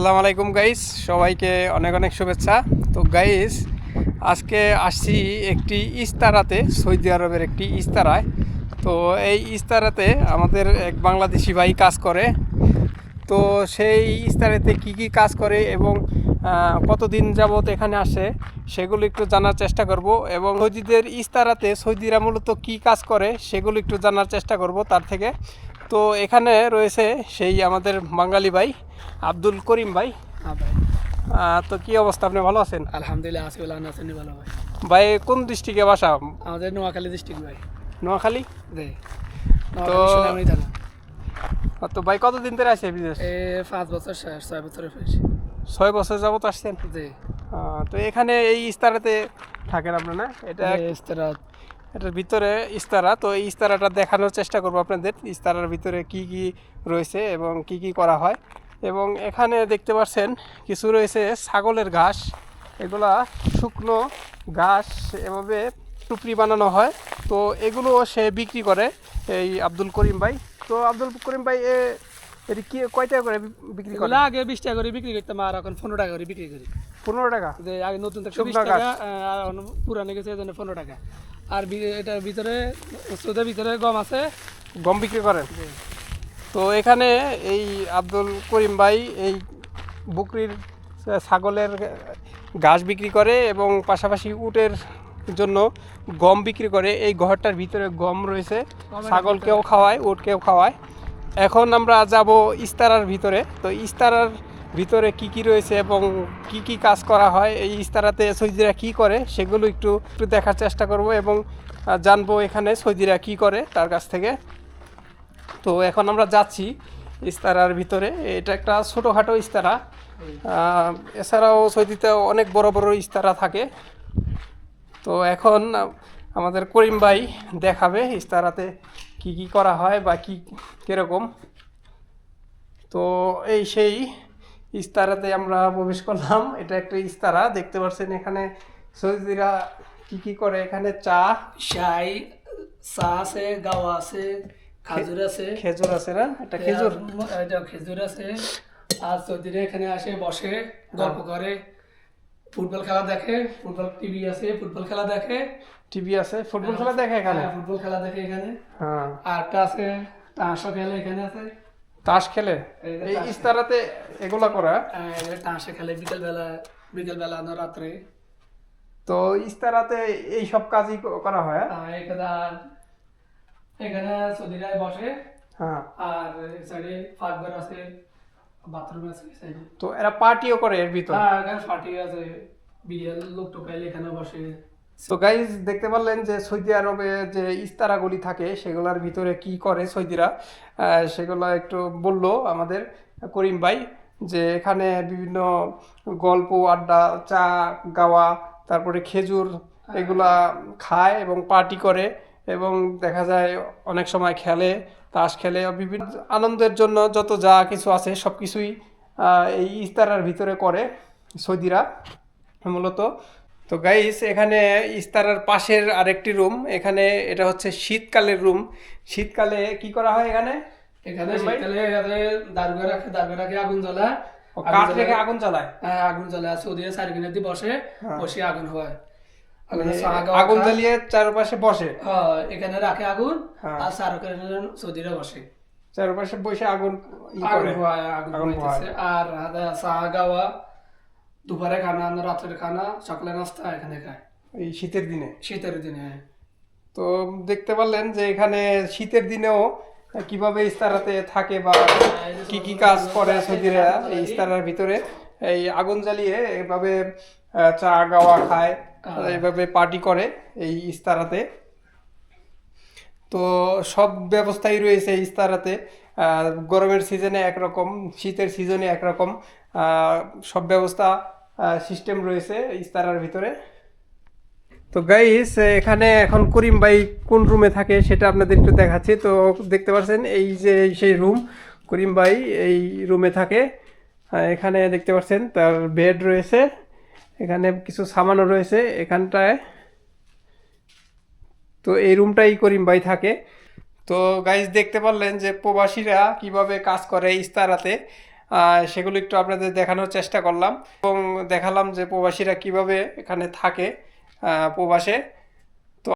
আসসালামু আলাইকুম গাইস সবাইকে অনেক অনেক শুভেচ্ছা। তো গাইস আজকে আসছি একটি ইস্তারাতে, সৌদি আরবের একটি ইস্তারায়। তো, এই ইস্তারাতে আমাদের এক বাংলাদেশি ভাই কাজ করে। তো, সেই ইস্তারাতে কি কি কাজ করে এবং কতদিন যাবত এখানে আসে, সেগুলো একটু জানার চেষ্টা করব এবং সৌদিদের ইস্তারাতে সৌদিরা মূলত কি কাজ করে, সেগুলো একটু জানার চেষ্টা করব তার থেকে। তো এখানে রয়েছে সেই আমাদের বাঙালি ভাই আব্দুল করিম ভাই। হ্যাঁ ভাই। তো কি অবস্থা? আপনি ভালো আছেন? আলহামদুলিল্লাহ আসিউল্লাহ নাসেনি ভালো ভাই। ভাই কোন ডিস্ট্রিক্টে বাসা? আমাদের নোয়াখালী ডিস্ট্রিক্ট ভাই। নোয়াখালী? জি। তো- তো ভাই কতদিন ধরে আছে বিদেশ এ পাঁচ বছর ছয় বছরের ছয় বছর যাবত আসছেন? জি। তো এখানে এই ইস্তারাতে থাকেন আপনার? না এটা ইস্তেরাত এটার ভিতরে ইস্তারা তো এই ইস্তারাটা দেখানোর চেষ্টা করব আপনাদের ইস্তারার ভিতরে কি কি রয়েছে এবং কি কি করা হয়। এবং এখানে দেখতে পাচ্ছেন কিছু রয়েছে ছাগলের ঘাস এগুলা শুকনো ঘাস এভাবে টুকরি বানানো হয় তো এগুলো সে বিক্রি করে এই আব্দুল করিম ভাই। তো আব্দুল করিম ভাই এ এটি কি কয় টাকা করে বিক্রি করে? আগে বিশ টাকা করে বিক্রি করতাম আর এখন পনেরো টাকা করে বিক্রি করি। পনেরো টাকা? যে আগে নতুন টাকা পুরানো গেছে পনেরো টাকা। আর এটার ভিতরে ওষুধের ভিতরে গম আছে। গম বিক্রি করেন? তো এখানে এই আব্দুল করিম ভাই এই বকরির ছাগলের ঘাস বিক্রি করে এবং পাশাপাশি উটের জন্য গম বিক্রি করে। এই ঘরটার ভিতরে গম রয়েছে। ছাগলকেও খাওয়ায় উটকেও খাওয়ায়। এখন আমরা যাব ইস্তারার ভিতরে। তো ইস্তারার ভিতরে কি কি রয়েছে এবং কি কি কাজ করা হয়, এই ইস্তারাতে সৌদিরা কি করে, সেগুলো একটু একটু দেখার চেষ্টা করব এবং জানব এখানে সৌদিরা কি করে তার কাছ থেকে। তো এখন আমরা যাচ্ছি ইস্তারার ভিতরে। এটা একটা ছোটোখাটো ইস্তারা। এছাড়াও সৌদিতে অনেক বড় বড় ইস্তারা থাকে। তো এখন আমাদের করিম ভাই দেখাবে ইস্তারাতে কি কি করা হয় বা কি, কীরকম। তো এই সেই ইস্তারাতে আমরা প্রবেশ করলাম। এটা একটা ইস্তারা দেখতে পাচ্ছেন এখানে সৌদিরা কি কি করে? এখানে চা শাই চা আছে গাওয়া আছে খাজুর আছে। খেজুর আছে না? এটা খেজুর? এটা খেজুর আছে। আর সৌদিরা এখানে আসে বসে গল্প করে। ফুটবল খেলা দেখে ফুটবল টিভি আছে ফুটবল খেলা দেখে। টিভি আছে ফুটবল খেলা দেখে এখানে? হ্যাঁ, ফুটবল খেলা দেখে এখানে। হ্যাঁ। আর একটা আছে তাসও খেলে এখানে আছে। তাস খেলে? এই ইস্তারাতে এগুলা করা? তাসে খেলে বিকেল বেলা বিকেল বেলা না রাত্রে। তো ইস্তারাতে এই সব কাজই করা হয় হ্যাঁ? আর এখানে এখানে সৌদিরায় বসে। হ্যাঁ। আর সাইডে ফাঁকঘর আছে বাথরুম আছে তো এরা পার্টিও করে এর ভিতর? হ্যাঁ এখানে ফাটি আছে। বিয়ের লোক টোকাইলে এখানে বসে। তো গাইজ দেখতে পারলেন যে সৌদি আরবে যে ইস্তারাগুলি থাকে, সেগুলোর ভিতরে কি করে সৌদিরা? সেগুলো একটু বলল আমাদের করিম ভাই যে এখানে বিভিন্ন গল্প, আড্ডা, চা, গাওয়া, তারপরে খেজুর এগুলা খায় এবং পার্টি করে এবং দেখা যায় অনেক সময় খেলে, তাস খেলে, বিভিন্ন আনন্দের জন্য যত যা কিছু আছে সব কিছুই এই ইস্তারার ভিতরে করে সৌদিরা মূলত। তো গাইস এখানে ইস্তারার পাশের আরেকটি রুম এখানে এটা হচ্ছে শীতকালের রুম শীতকালে কি করা হয় এখানে? এখানে শীতকালে এখানে দারুগা রাখে দারুগা রাখে আগুন জ্বলা কাঠ রেখে আগুন জ্বালায়? হ্যাঁ, আগুন জ্বলা সৌদিরা চারিখানে দিয়ে বসে বসে আগুন হয়। আগুনে মানে আগুন জ্বালিয়ে চারপাশে বসে? হ্যাঁ, এখানে রাখে আগুন হ্যাঁ। আর চারখানে সৌদিরা বসে। চারপাশে বসে আগুন আগুন আগুন আর চা গাওয়া দুপুরে খানা রাতের খানা সকালে নাস্তা এখানে খায়। এই শীতের দিনে? শীতের দিনে তো দেখতে পারলেন যে এখানে শীতের দিনেও কীভাবে ইস্তারাতে থাকে বা কি কি কাজ করে সৌদিরা এই ইস্তারার ভিতরে? এই আগুন জ্বালিয়ে এভাবে চা গাওয়া খায় এইভাবে পার্টি করে এই ইস্তারাতে। তো সব ব্যবস্থাই রয়েছে ইস্তারাতে। গরমের সিজনে একরকম, শীতের সিজনে একরকম। সব ব্যবস্থা সিস্টেম রয়েছে ইস্তারার ভিতরে। তো গাইস এখানে এখন করিম ভাই কোন রুমে থাকে সেটা আপনাদের একটু দেখাচ্ছি। তো দেখতে পাচ্ছেন, এই যে সেই রুম করিম ভাই এই রুমে থাকে। এখানে দেখতে পাচ্ছেন, তার বেড রয়েছে। এখানে কিছু সামানও রয়েছে এখানটায়। তো এই রুমটাই করিম ভাই থাকে। তো গাইজ দেখতে পারলেন যে প্রবাসীরা কীভাবে কাজ করে ইস্তারাতে সেগুলো একটু আপনাদের দেখানোর চেষ্টা করলাম এবং দেখালাম যে প্রবাসীরা কীভাবে এখানে থাকে প্রবাসে।